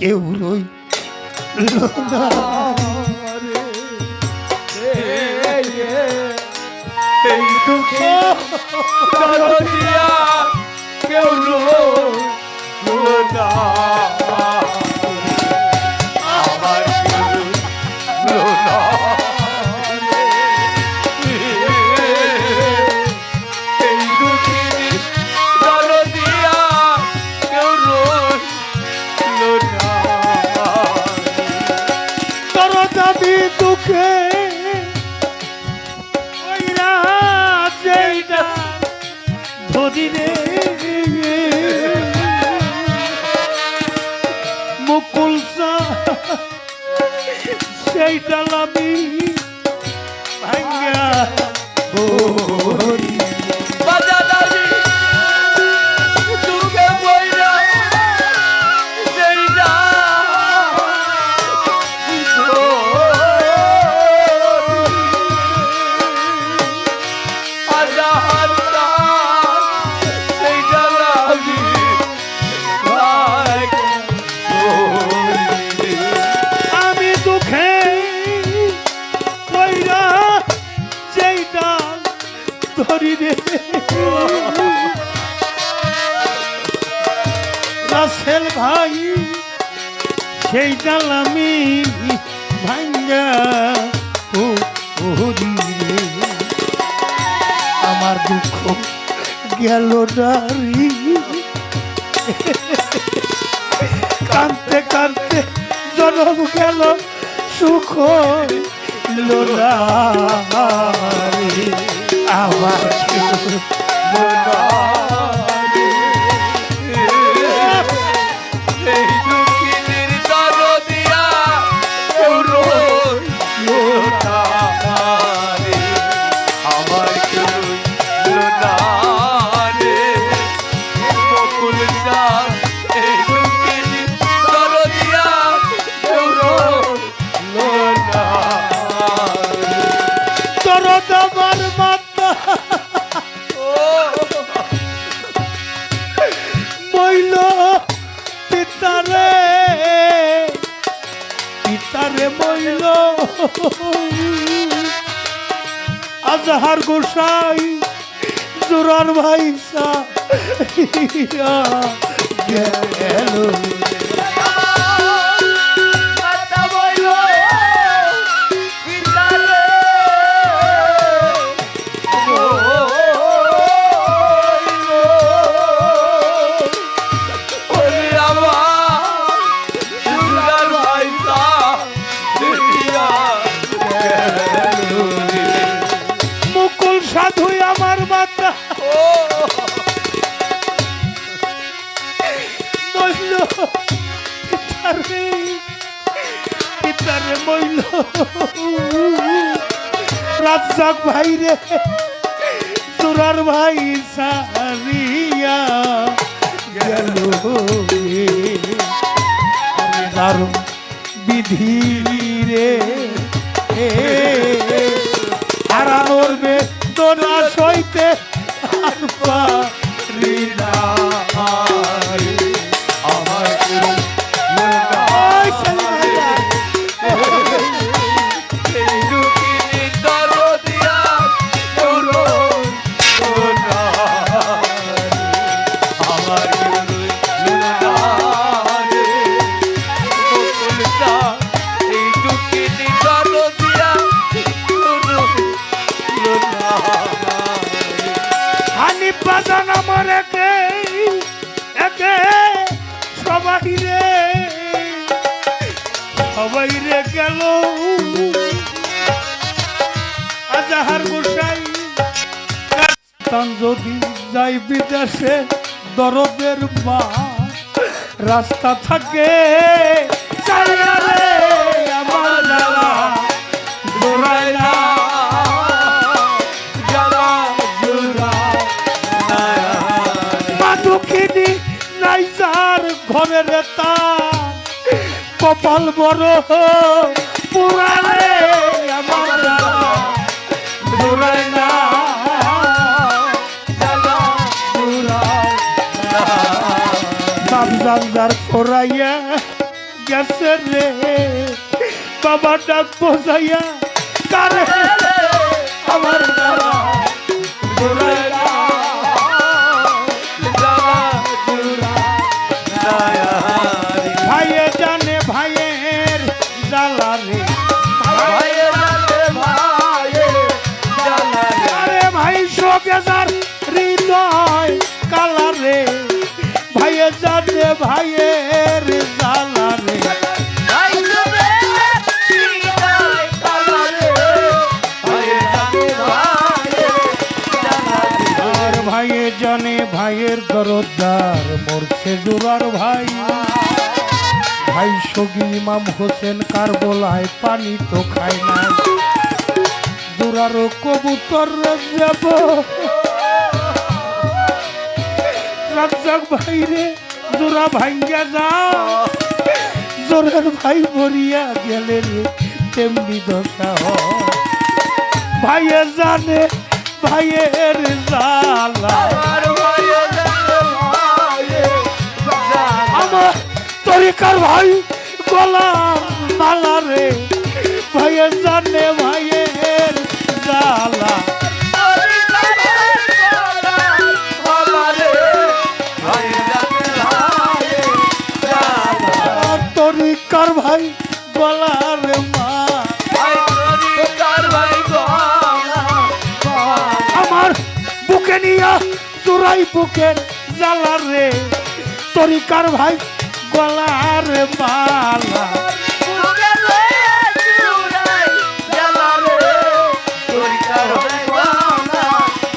কেউ রই এই দুঃখে কেউ রইল না রে সেই ডাল আমি ভাঙ্গা ও আমার দুঃখ গেল ডারি কানতে কানতে জনম গেল, সুখ লোনারে আমার তোর মাতা। মইল পিতারে পিতারে মইল। আজহার গোসাই জোরার ভাই সা গেল। মইল। পিতারে পিতারে মইল। রাজ্জাক ভাই রে তোরার ভাই সারিয়া গেল দারুণ বিধি রে। হারানোর বেদনা সইতে আর পারি একে একে সবাই রে। সবাই রে গেল আজাহার যদি যাই বিদেশে, দরদের মা রাস্তা থাকে। যার ঘরে রে তার কপাল বড় পুরালে আমার দৌড়ায় না গেছে রে। বাবা ডাক আমার বাবা জানে ভাইয়ের দরদার, মরছে জোরার ভাই। ভাই সগি ইমাম হোসেন কার বলায় পানি তো খায় না। জোরারও কবুতর যাব রাজ্জাক ভাই রে, জোরা ভাঙ্গা যা। জোরের ভাই মরিয়া গেলে রে, তেমনি দশা হয়। ভাইয়ে জানে ভাইয়ের জালা আমার তরিকার ভাই গোলাম মালা রে। ভাইয়ে জানে ভাইয়ের জালা তরিকার ভাই গলার চোরাই বুকের জ্বালা রে তরিকার ভাই গলার মালা।